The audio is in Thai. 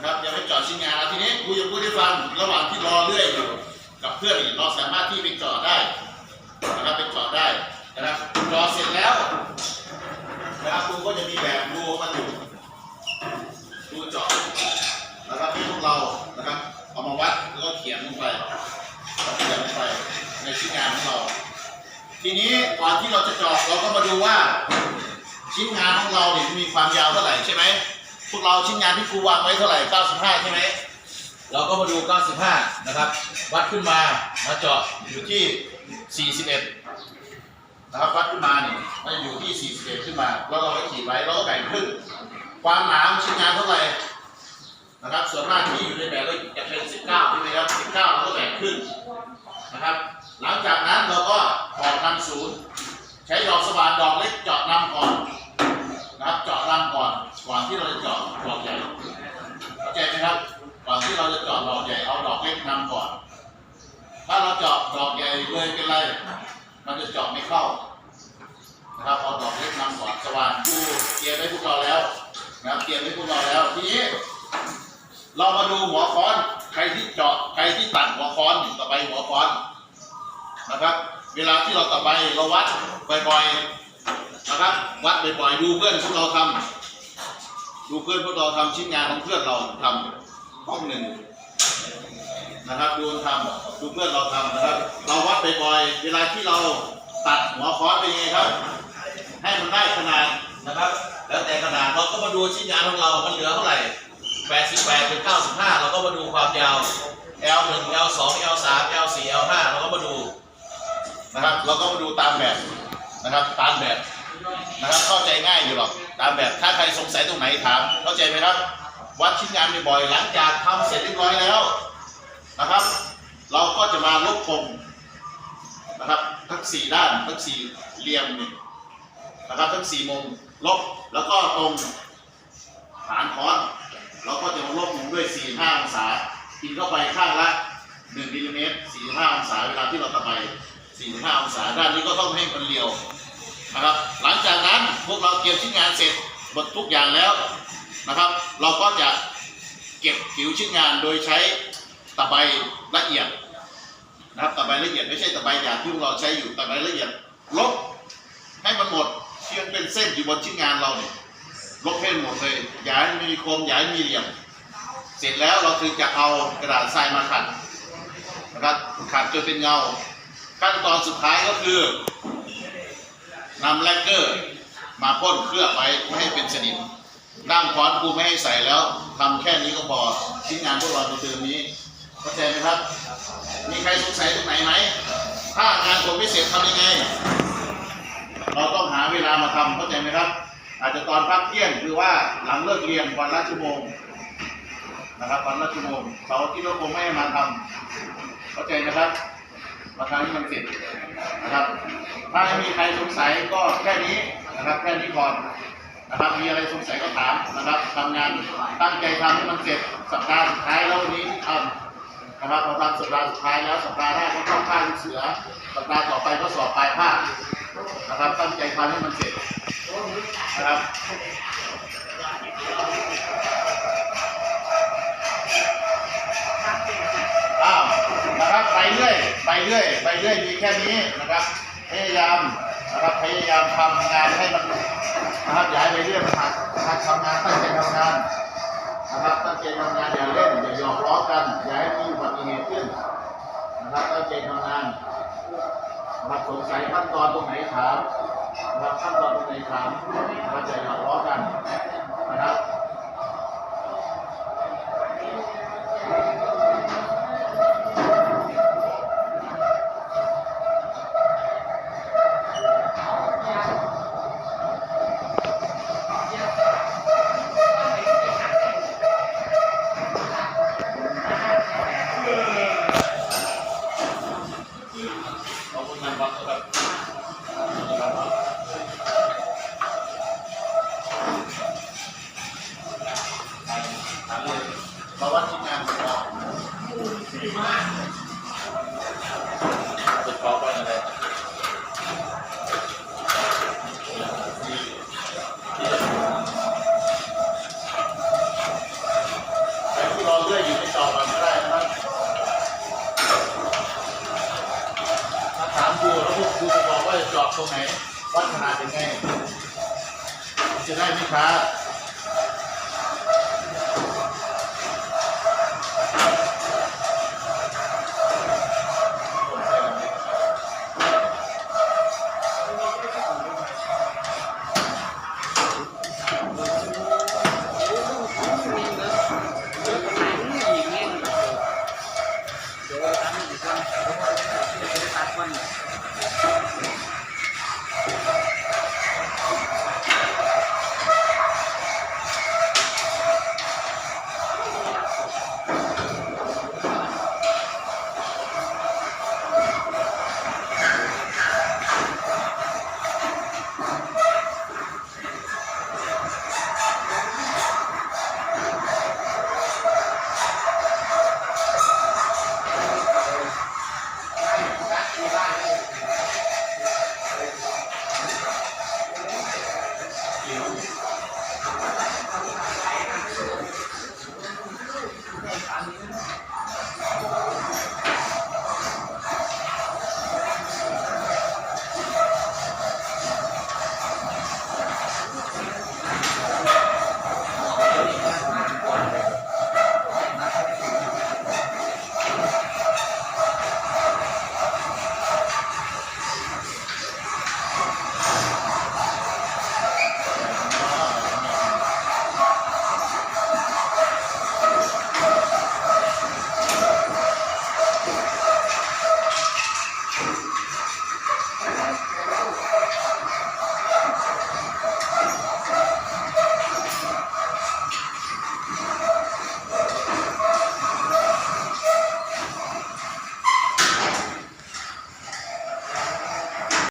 นะครับยังไม่จาะชิ้นงานแล้วทีนี้ครูจะพูดให้ฟังระหว่างที่รอเลื่อยอยู่กับเพื่อนอีกเราสามารถที่ไปจาะได้นะครับไปจาะได้นะครับเจาะเสร็จแล้วนะครับครูก็จะมีแบบรูมาอยู่รูจาะนะครับให้พวกเรานะครับเอามาวัดแล้วก็เขียนลงไปเขียนลงไปในชิ้นงานของเรา ทีนี้ก่อนที่เราจะจาะเราก็มาดูว่า ชิ้นงานของเราเนี่ยมีความยาวเท่าไหร่ใช่ไหม พวกเราชิ้นงานที่ครูวางไว้เท่าไหร่ 95 ใช่ไหม เราก็มาดู 95 นะครับ วัดขึ้นมา มาเจาะอยู่ที่ 41 นะครับ วัดขึ้นมาเนี่ยมันอยู่ที่ 41 ขึ้นมา แล้วเราก็ขีดไว้เราก็แบ่งครึ่ง ความหนาชิ้นงานเท่าไหร่ นะครับ ส่วนมากที่อยู่ในแบบก็จะเป็น 19 ใช่ไหมครับ 19เราก็แบ่งครึ่งนะครับ หลังจากนั้นเราก็ออกนำศูนย์ ใช้ดอกสว่านดอกเล็กเจาะนำก่อน นะครับ เจาะนำก่อน ก่อนที่เราจะเจาะดอกใหญ่เข้าใจไหมครับ ก่อนที่เราจะเจาะดอกใหญ่เอาดอกเล็กนำก่อน ถ้าเราเจาะดอกใหญ่เลยเป็นไร มันจะเจาะไม่เข้า นะครับ เอาดอกเล็กนำก่อน สว่านดูเตรียมไว้พวกเราแล้ว นะครับ เตรียมไว้พวกเราแล้ว ทีนี้เรามาดูหัวค้อน ใครที่เจาะ ใครที่ตัดหัวค้อนอยู่ต่อไปหัวค้อน นะครับ เวลาที่เราต่อไปเราวัดบ่อยๆ นะครับ วัดบ่อยๆดูเพื่อนพวกเราทำดูเพื่อนพวกเราทำชิ้นงานของเพื่อนเราทำห้องหนึ่งนะครับดูทำดูเพื่อนเราทำนะครับ เราวัดบ่อยๆเวลาที่เราตัดหัวค้อนเป็นยังไงครับ ให้มันได้ขนาดนะครับ แล้วแต่ขนาดเราก็มาดูชิ้นงานของเรา มันเหลือเท่าไหร่88เป็น95 เราก็มาดูความยาว L1 L2 L3 L4 L5 เราก็มาดูนะครับ เราก็มาดูตามแบบนะครับ ตามแบบ นะครับเข้าใจง่ายอยู่หรอกตามแบบถ้าใครสงสัยตรงไหนถาม เข้าใจไหมครับ วัดชิ้นงานบ่อยๆหลังจากทำเสร็จเรียบร้อยแล้วนะครับ เราก็จะมาลบคมนะครับทั้งสี่ด้านทั้งสี่เหลี่ยมนี่นะครับทั้งสี่มุมลบแล้วก็ตรงฐานคอนเราก็จะลบมุมด้วย 4 5 องศากินเข้าไปข้างละ1มิลลิเมตร4 5 องศาเวลาที่เราตะไป45 องศาด้านนี้ก็ต้องให้มันเรียว นะครับ หลังจากนั้นพวกเราเก็บชิ้นงานเสร็จหมดทุกอย่างแล้วนะครับ เราก็จะเก็บผิวชิ้นงานโดยใช้ตะไบละเอียดนะครับตะไบละเอียดไม่ใช่ตะไบหยาบที่พวกเราใช้อยู่ตะไบละเอียดลบให้มันหมดที่มันเป็นเส้นอยู่บนชิ้นงานเราเนี่ยลบให้หมดเลยอย่าให้มีโคมอย่าให้มีเหลี่ยม เสร็จแล้วเราถึงจะเอากระดาษทรายมาขัดนะครับขัดจนเป็นเงา ขั้นตอนสุดท้ายก็คือ นำแลกเกอร์มาพ่นเคลือบไว้ไม่ให้เป็นสนิมด้ามค้อนครูไม่ให้ใส่แล้วทำแค่นี้ก็พอชิ้นงานพวกเราในเทอมนี้เข้าใจไหมครับ มีใครสงสัยตรงไหนไหมถ้างานผมไม่เสร็จทำยังไง เราต้องหาเวลามาทำเข้าใจไหมครับ อาจจะตอนพักเที่ยงหรือว่าหลังเลิกเรียนวันละชั่วโมงนะครับวันละชั่วโมงเสาร์ที่เราคงไม่ให้มาทำเข้าใจนะครับ มาทำให้มันะครับ ถ้าไม่มีใครสงสัยก็แค่นี้นะครับแค่นี้ก่อนนะครับมีอะไรสงสัยก็ถามนะครับทำงานตั้งใจทำให้มันเสร็จสัปดาห์สุดท้ายแล้ววันนี้ที่ทำนะครับเราทำสัปดาห์สุดท้ายแล้วสัปดาห์หน้าก็เข้าค่ายลูกเสือสัปดาห์ต่อไปก็สอบปลายภาคนะครับตั้งใจทำให้มันเสร็จนะครับ ไปเรื่อย ไปเรื่อยมีแค่นี้นะครับ พยายามนะครับพยายามทำงานให้มันนะครับย่าให้ไปเรื่อยมาหัดทำงานตั้งใจทำงานนะครับตั้งใจทำงานอย่าเล่นอย่าหยอกล้อกันอย่าให้มีอุบัติเหตุขึ้นนะครับตั้งใจทำงานนะครับสงสัยขั้นตอนตรงไหนถามนะครับขั้นตอนตรงไหนถามนะครับอย่าหยอกล้อกันนะครับ ตรงไหนวัดขนาดยังไงจะได้ไหมครับ